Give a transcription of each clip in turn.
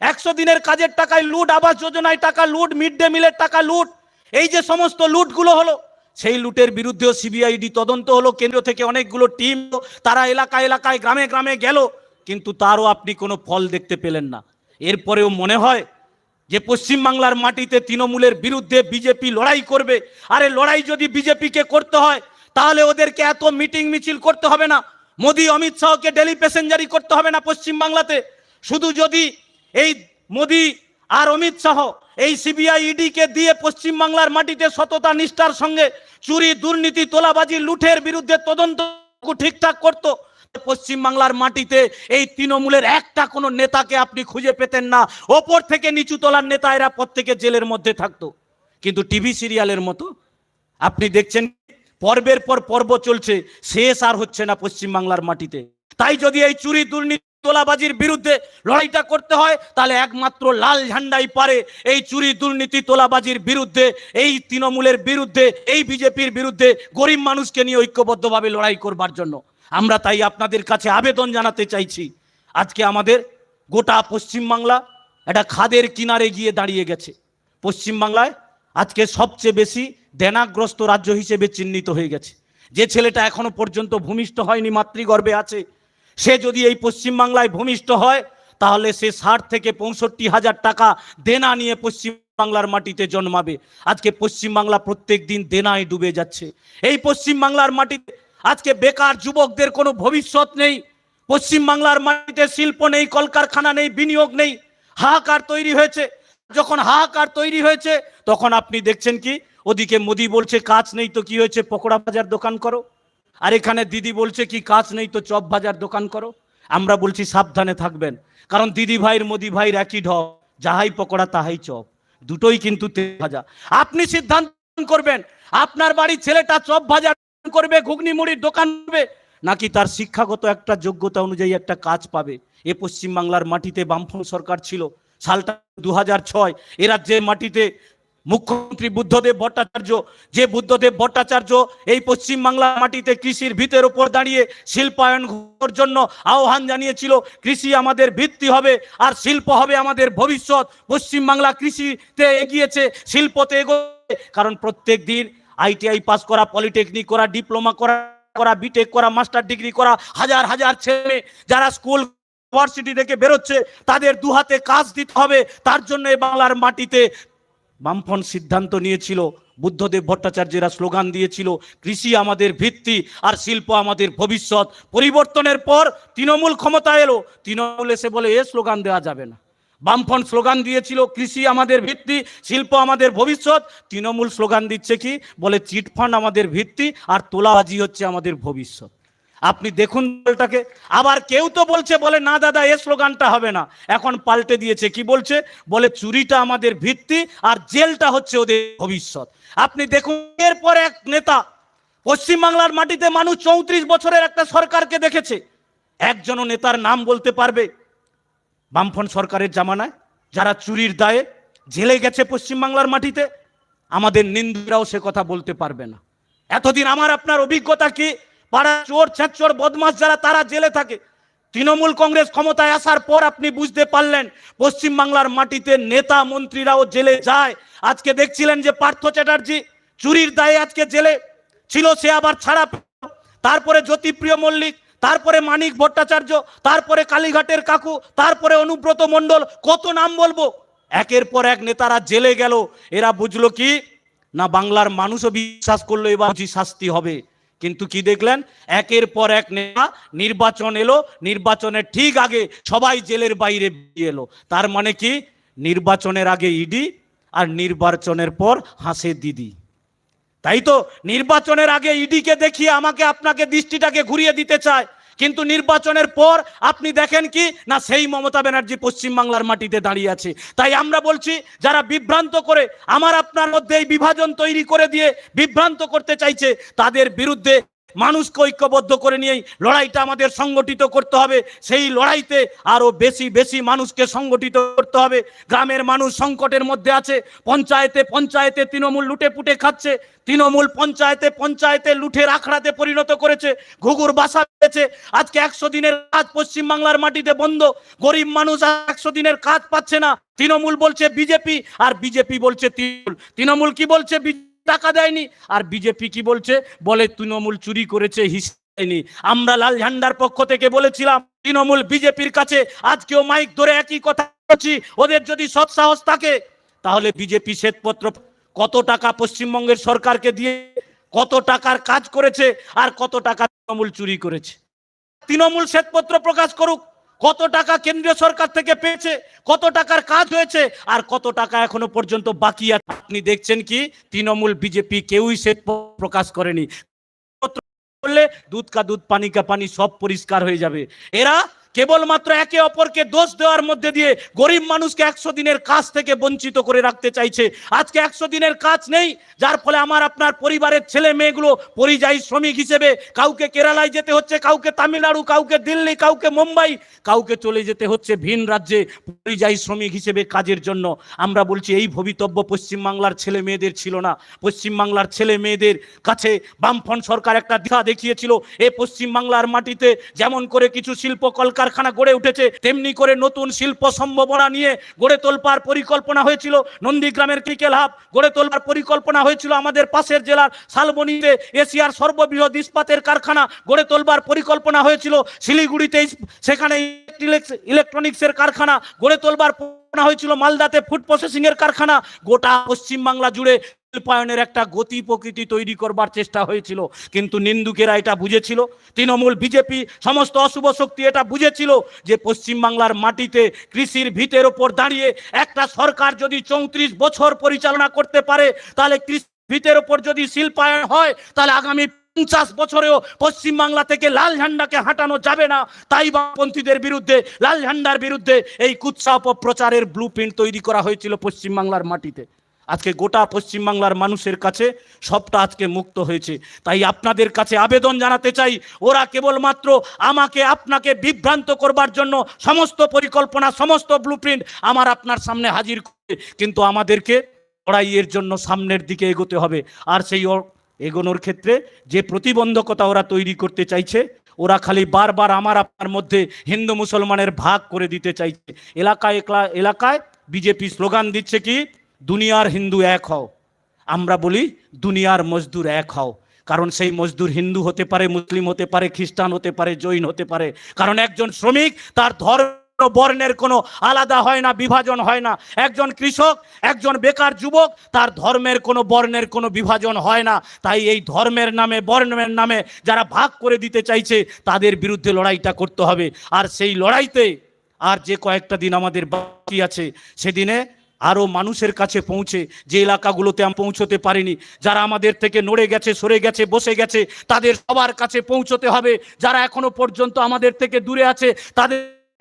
একশো দিনের কাজের টাকায় লুট, আবাস যোজনায় টাকা লুট, মিড ডে মিলের টাকা লুট, এই যে সমস্ত লুটগুলো হলো, সেই লুটের বিরুদ্ধেও সিবিআইডি তদন্ত হলো, কেন্দ্র থেকে অনেকগুলো টিম তারা এলাকা এলাকায়, গ্রামে গ্রামে গেল, কিন্তু তারও আপনি কোনো ফল দেখতে পেলেন না। এরপরেও মনে হয় যে পশ্চিমবাংলার মাটিতে তৃণমূলের বিরুদ্ধে বিজেপি লড়াই করবে। আরে লড়াই যদি বিজেপিকে করতে হয়, তাহলে ওদেরকে এত মিটিং মিছিল করতে হবে না। মোদি, অমিত শাহকে ডেলি প্যাসেঞ্জারি করতে হবে না পশ্চিমবাংলাতে। শুধু যদি এই মোদি আর অমিত শাহ এই সিবিআই ইডিকে দিয়ে পশ্চিমবাংলার মাটিতে সততা, নিষ্ঠার সঙ্গে চুরি, দুর্নীতি, তোলাবাজি লুঠের বিরুদ্ধে তদন্ত ঠিকঠাক করতো। পশ্চিমবাংলার মাটিতে এই তৃণমূলের একটা কোনো নেতাকে আপনি খুঁজে পেতেন না। ওপর থেকে নিচু তলার নেতা এরা প্রত্যেকে জেলের মধ্যে থাকতো। কিন্তু টিভি সিরিয়ালের মতো আপনি দেখছেন পর্বের পর পর্ব চলছে, শেষ আর হচ্ছে না পশ্চিমবাংলার মাটিতে। তাই যদি এই চুরি, দুর্নীতি তোলাবাজির বিরুদ্ধে লড়াইটা করতে হয়, তাহলে একমাত্র লাল ঝান্ডাই পারে। এই চুরি দুর্নীতি তোলাবাজির বিরুদ্ধে, এই তৃণমূলের বিরুদ্ধে, এই বিজেপির বিরুদ্ধে গরিব মানুষকে নিয়ে ঐক্যবদ্ধভাবে লড়াই করবার জন্য। আমরা তাই আপনাদের কাছে আবেদন জানাতে চাইছি, আজকে আমাদের গোটা পশ্চিমবাংলা একটা খাদের কিনারে গিয়ে দাঁড়িয়ে গেছে। পশ্চিমবাংলায় আজকে সবচেয়ে বেশি দেনাগ্রস্ত রাজ্য হিসেবে চিহ্নিত হয়ে গেছে। যে ছেলেটা এখনও পর্যন্ত ভূমিষ্ঠ হয়নি, মাতৃগর্ভে আছে সে যদি এই পশ্চিমবাংলায় ভূমিষ্ঠ হয়, তাহলে সে ষাট থেকে পঁয়ষট্টি হাজার টাকা দেনা নিয়ে পশ্চিমবাংলার মাটিতে জন্মাবে। আজকে পশ্চিমবাংলা প্রত্যেক দিন দেনায় ডুবে যাচ্ছে। এই পশ্চিমবাংলার মাটিতে আজকে বেকার যুবকদের কোনো ভবিষ্যৎ নেই। পশ্চিমবাংলার মাটিতে শিল্প নেই, কলকারখানা নেই, বিনিয়োগ নেই। হাহাকার তৈরি হয়েছে। যখন হাহাকার তৈরি হয়েছে, তখন আপনি দেখছেন কি? ওদিকে মোদি বলছে, কাজ নেই তো কি হয়েছে? পকোড়া বাজার দোকান করো। আর এখানে দিদি বলছে কি, কাজ নেই তো চপ বাজার দোকান করো। আমরা বলছি, সাবধানে থাকবেন। কারণ দিদি ভাইয়ের, মোদি ভাইয়ের একই ঢপ, যাহাই পকোড়া তাহাই চপ, দুটোই কিন্তু তেল ভাজা। আপনি সিদ্ধান্ত করবেন, আপনার বাড়ির ছেলেটা চপ ভাজা করবে, ঘুগনি মুড়ির দোকান করবে, নাকি তার শিক্ষাগত একটা যোগ্যতা অনুযায়ী একটা কাজ পাবে? এ পশ্চিমবাংলার মাটিতে বামফ্রন্ট সরকার ছিল, সালটা দু হাজার ছয়, এ রাজ্যের মাটিতে মুখ্যমন্ত্রী বুদ্ধদেব ভট্টাচার্য, যে বুদ্ধদেব ভট্টাচার্য এই পশ্চিমবাংলার মাটিতে কৃষির ভিতের ওপর দাঁড়িয়ে শিল্পায়ন করার জন্য আহ্বান জানিয়েছিল, কৃষি আমাদের ভিত্তি হবে আর শিল্প হবে আমাদের ভবিষ্যৎ। পশ্চিমবাংলা কৃষিতে এগিয়েছে, শিল্পতে এগোচ্ছে, কারণ প্রত্যেক দিন আইটিআই পাস করা, পলিটেকনিক করা, ডিপ্লোমা করা করা বিটেক করা, মাস্টার ডিগ্রি করা, হাজার হাজার ছেলে যারা স্কুল ইউনিভার্সিটি থেকে বেরোচ্ছে, তাদের দুহাতে কাজ দিতে হবে। তার জন্য বাংলার মাটিতে বামফ্রন্ট সিদ্ধান্ত নিয়েছিল, বুদ্ধদেব ভট্টাচার্যেরা স্লোগান দিয়েছিল, কৃষি আমাদের ভিত্তি আর শিল্প আমাদের ভবিষ্যৎ। পরিবর্তনের পর তৃণমূল ক্ষমতা এলো, তৃণমূল এসে বলে, এ স্লোগান দেওয়া যাবে না। বামফ্রন্ট স্লোগান দিয়েছিল, কৃষি আমাদের ভিত্তি, শিল্প আমাদের ভবিষ্যৎ। তৃণমূল স্লোগান দিচ্ছে কি? বলে, চিটফান্ড আমাদের ভিত্তি আর তোলাবাজি হচ্ছে আমাদের ভবিষ্যৎ। আপনি দেখুন দলটাকে। আবার কেউ তো বলছে, বলে, না দাদা, এ স্লোগানটা হবে না। এখন পাল্টে দিয়েছে। কি বলছে? বলে, চুরিটা আমাদের ভিত্তি আর জেলটা হচ্ছে ওদের ভবিষ্যৎ। আপনি দেখুন, এরপর এক নেতা, পশ্চিমবাংলার মাটিতে মানুষ চৌত্রিশ বছরের একটা সরকারকে দেখেছে। একজনও নেতার নাম বলতে পারবে? বামফ্রন্ট সরকারের জামানায়, যারা চুরির দায়ে জেলে গেছে পশ্চিমবাংলার মাটিতে, আমাদের নিন্দুরাও সে কথা বলতে পারবে না। এতদিন আমার আপনার অভিজ্ঞতা কি? পাড়া চোর ছ্যাঁচোর বদমাস যারা, তারা জেলে থাকে। তৃণমূল কংগ্রেস ক্ষমতায় আসার পর আপনি বুঝতে পারলেন, পশ্চিমবাংলার মাটিতে নেতা মন্ত্রীরাও জেলে যায়। আজকে দেখছিলেন যে পার্থ চ্যাটার্জি চুরির দায়ে আজকে জেলে ছিল, সে আবার ছাড়া তারপরে জ্যোতিপ্রিয় মল্লিক, তারপরে মানিক ভট্টাচার্য, তারপরে কালীঘাটের কাকু, তারপরে অনুব্রত মণ্ডল, কত নাম বলব? একের পর এক নেতারা জেলে গেল। এরা বুঝলো কি? না, বাংলার মানুষও বিশ্বাস করল, এবার শাস্তি হবে। কিন্তু কি দেখলেন? একের পর এক নেতা নির্বাচন এলো, নির্বাচনের ঠিক আগে সবাই জেলের বাইরে এলো। তার মানে কি? নির্বাচনের আগে ইডি আর নির্বাচনের পর হাসে দিদি। তাই তো নির্বাচনের আগে ইডিকে দেখিয়ে আমাকে আপনাকে দৃষ্টিটাকে ঘুরিয়ে দিতে চায়। কিন্তু নির্বাচনের পর আপনি দেখেন কি? না, সেই মমতা ব্যানার্জি পশ্চিমবাংলার মাটিতে দাঁড়িয়ে আছে। তাই আমরা বলছি, যারা বিভ্রান্ত করে, আমার আপনার মধ্যে এই বিভাজন তৈরি করে দিয়ে বিভ্রান্ত করতে চাইছে, তাদের বিরুদ্ধে মানুষকে ঐক্যবদ্ধ করে নিয়েই লড়াইটা আমাদের সংগঠিত করতে হবে। সেই লড়াইতে আরও বেশি বেশি মানুষকে সংগঠিত করতে হবে। গ্রামের মানুষ সংকটের মধ্যে আছে। পঞ্চায়েতে পঞ্চায়েতে তৃণমূল লুটে পুটে খাচ্ছে। তৃণমূল পঞ্চায়েতে পঞ্চায়েতে লুঠের আখড়াতে পরিণত করেছে। ঘুঘুর বাসা পেয়েছে আজকে একশো দিনের কাজ পশ্চিমবাংলার মাটিতে বন্ধ। গরিব মানুষ একশো দিনের কাজ পাচ্ছে না। তৃণমূল বলছে বিজেপি আর বিজেপি বলছে তৃণমূল। তৃণমূল কি বলছে? টাকা দেয়নি। আর বিজেপি কি বলছে? বলে তৃণমূল চুরি করেছে হিসাব আমরা লাল ঝান্ডার পক্ষ থেকে বলেছিলাম, তৃণমূল বিজেপির কাছে আজকেও মাইক ধরে একই কথা বলছি, ওদের যদি সৎ সাহস থাকে, তাহলে বিজেপি শ্বেতপত্র কত টাকা পশ্চিমবঙ্গের সরকারকে দিয়ে কত টাকার কাজ করেছে, আর কত টাকা তৃণমূল চুরি করেছে। তৃণমূল শ্বেতপত্র প্রকাশ করুক। কত টাকা কেন্দ্রীয় সরকার থেকে পেয়েছে, কত টাকার কাজ হয়েছে, আর কত টাকা এখনও পর্যন্ত বাকি আছে। আপনি দেখছেন কি, তৃণমূল বিজেপি কেউই সে প্রকাশ করেনি। দুধ কা দুধ, পানি কা পানি সব পরিষ্কার হয়ে যাবে। এরা কেবলমাত্র একে অপরকে দোষ দেওয়ার মধ্যে দিয়ে গরিব মানুষকে একশো দিনের কাজ থেকে বঞ্চিত করে রাখতে চাইছে। আজকে একশো দিনের কাজ নেই, যার ফলে আমার আপনার পরিবারের ছেলে মেয়েগুলো পরিযায়ী শ্রমিক হিসেবে কাউকে কেরালায় যেতে হচ্ছে, কাউকে তামিলনাড়ু, কাউকে দিল্লি, কাউকে মুম্বাই, কাউকে চলে যেতে হচ্ছে ভিন রাজ্যে পরিযায়ী শ্রমিক হিসেবে কাজের জন্য। আমরা বলছি, এই ভবিতব্য পশ্চিমবাংলার ছেলে মেয়েদের ছিল না। পশ্চিমবাংলার ছেলে মেয়েদের কাছে বামফ্রন্ট সরকার একটা দিশা দেখিয়েছিল, এ পশ্চিমবাংলার মাটিতে যেমন করে কিছু শিল্প কলকারখানা গড়ে উঠেছে, তেমনি করে নতুন শিল্প সম্ভাবনা নিয়ে গড়ে তোলবার পরিকল্পনা হয়েছিল। নন্দীগ্রামের ক্রিকেল হাব গড়ে তোলবার পরিকল্পনা হয়েছিল আমাদের পাশের জেলার শালবনিতে। এশিয়ার সর্ববৃহৎ ইস্পাতের কারখানা গড়ে তোলবার পরিকল্পনা হয়েছিল। শিলিগুড়িতে সেখানে ইলেকট্রনিক্সের কারখানা গড়ে তোলবার হয়েছিল। মালদাতে ফুড প্রসেসিং এর কারখানা। গোটা পশ্চিমবাংলা জুড়ে শিল্পায়নের একটা গতি প্রকৃতি তৈরি করবার চেষ্টা হয়েছিল, কিন্তু নিন্দুকেরা এটা বুঝেছিল। তৃণমূল, বিজেপি, সমস্ত অশুভ শক্তি এটা বুঝেছিল যে পশ্চিমবাংলার মাটিতে কৃষির ভিতের ওপর দাঁড়িয়ে একটা সরকার যদি চৌত্রিশ বছর পরিচালনা করতে পারে, তাহলে কৃষি ভিতের ওপর যদি শিল্পায়ন হয়, তাহলে আগামী পঞ্চাশ বছরেও পশ্চিমবাংলা থেকে লাল ঝান্ডাকে হাঁটানো যাবে না। তাই বামপন্থীদের বিরুদ্ধে, লাল ঝান্ডার বিরুদ্ধে এই কুৎসা অপপ্রচারের ব্লু তৈরি করা হয়েছিল পশ্চিমবাংলার মাটিতে। আজকে গোটা পশ্চিমবাংলার মানুষের কাছে সবটা আজকে মুক্ত হয়েছে। তাই আপনাদের কাছে আবেদন জানাতে চাই, ওরা কেবলমাত্র আমাকে, আপনাকে বিভ্রান্ত করবার জন্য সমস্ত পরিকল্পনা, সমস্ত ব্লু আমার আপনার সামনে হাজির করে, কিন্তু আমাদেরকে লড়াইয়ের জন্য সামনের দিকে এগোতে হবে। আর সেই এগোনোর ক্ষেত্রে যে প্রতিবন্ধকতা ওরা তৈরি করতে চাইছে, ওরা খালি বারবার আমার আপনার মধ্যে হিন্দু মুসলমানের ভাগ করে দিতে চাইছে। এলাকায় এলাকায় বিজেপি স্লোগান দিচ্ছে কি দুনিয়ার হিন্দু এক হও। আমরা বলি দুনিয়ার মজদুর এক হও। কারণ সেই মজদুর হিন্দু হতে পারে, মুসলিম হতে পারে, খ্রিস্টান হতে পারে, জৈন হতে পারে। কারণ একজন শ্রমিক, তার ধর্ম বর্ণের কোনো আলাদা হয় না, বিভাজন হয় না। একজন কৃষক, একজন বেকার যুবক, তার ধর্মের কোনো বর্ণের কোনো বিভাজন হয় না। তাই এই ধর্মের নামে, বর্ণের নামে যারা ভাগ করে দিতে চাইছে, তাদের বিরুদ্ধে লড়াইটা করতে হবে। আর সেই লড়াইতে আর যে কয়েকটা দিন আমাদের বাকি আছে, সেদিনে আরও মানুষের কাছে পৌঁছে, যে এলাকাগুলোতে আমি পৌঁছতে পারিনি, যারা আমাদের থেকে নড়ে গেছে, সরে গেছে, বসে গেছে, তাদের সবার কাছে পৌঁছতে হবে। যারা এখনও পর্যন্ত আমাদের থেকে দূরে আছে, তাদের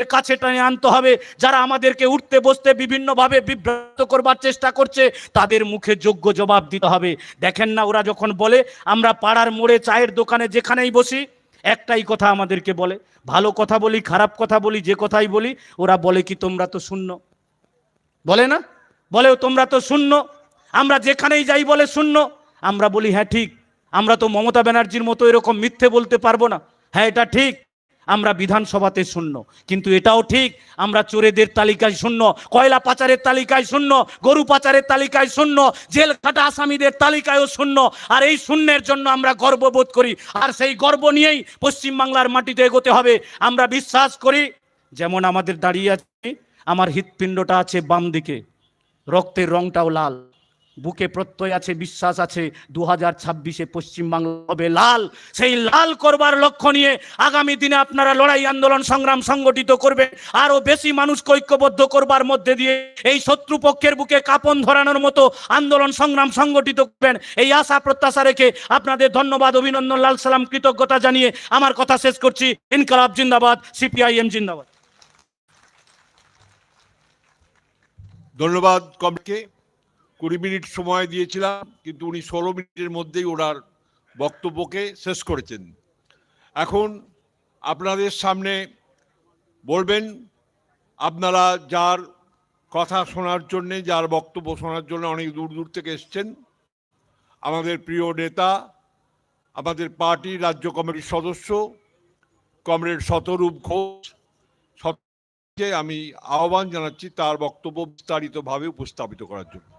কাছে টেনে আনতে হবে। যারা আমাদেরকে উঠতে, বসতে বিভিন্নভাবে বিভ্রান্ত করবার চেষ্টা করছে, তাদের মুখে যোগ্য জবাব দিতে হবে। দেখেন না, ওরা যখন বলে, আমরা পাড়ার মোড়ে চায়ের দোকানে যেখানেই বসি, একটাই কথা আমাদেরকে বলে। ভালো কথা বলি, খারাপ কথা বলি, যে কথাই বলি, ওরা বলে কি তোমরা তো শূন্য। বলে না? বলে তোমরা তো শূন্য। আমরা যেখানেই যাই বলে শূন্য। আমরা বলি হ্যাঁ ঠিক। আমরা তো মমতা ব্যানার্জির মতো এরকম মিথ্যে বলতে পারব না। হ্যাঁ এটা ঠিক। আমরা বিধানসভাতে শূন্য। কিন্তু এটাও ঠিক। আমরা চোরেদের তালিকায় শূন্য, কয়লা পাচারের তালিকায় শূন্য, গরু পাচারের তালিকায় শূন্য, জেল খাটা আসামিদের তালিকায়ও শূন্য। আর এই শূন্যের জন্য আমরা গর্ববোধ করি। আর সেই গর্ব নিয়েই পশ্চিমবাংলার মাটিতে এগোতে হবে। আমরা বিশ্বাস করি, যেমন আমাদের দাঁড়িয়ে আছি আমার হৃৎপিণ্ডটা আছে বাম দিকে। রক্তের রংটাও লাল। বুকে প্রত্যয় আছে, বিশ্বাস আছে। দু হাজার ছাব্বিশে পশ্চিমবাংলা হবে লাল। সেই লাল করবার লক্ষ্য নিয়ে আগামী দিনে আপনারা লড়াই, আন্দোলন, সংগ্রাম সংগঠিত করবে আরও বেশি মানুষকে ঐক্যবদ্ধ করবার মধ্যে দিয়ে এই শত্রুপক্ষের বুকে কাপন ধরানোর মতো আন্দোলন, সংগ্রাম সংগঠিত করবেন। এই আশা, প্রত্যাশা রেখে আপনাদের ধন্যবাদ, অভিনন্দন, লাল সালাম, কৃতজ্ঞতা জানিয়ে আমার কথা শেষ করছি। ইনকালাব জিন্দাবাদ, সিপিআইএম জিন্দাবাদ। ধন্যবাদ কমকে। কুড়ি মিনিট সময় দিয়েছিলাম, কিন্তু উনি ষোলো মিনিটের মধ্যেই ওনার বক্তব্যকে শেষ করেছেন। এখন আপনাদের সামনে বলবেন, আপনারা যার কথা শোনার জন্যে, যার বক্তব্য শোনার জন্য অনেক দূর দূর থেকে এসছেন। আমাদের প্রিয় নেতা, আমাদের পার্টির রাজ্য কমিটির সদস্য, কমরেড শতরূপ ঘোষ কে আমি আহ্বান জানাচ্ছি তার বক্তব্য বিস্তারিতভাবে উপস্থাপিত করার জন্য।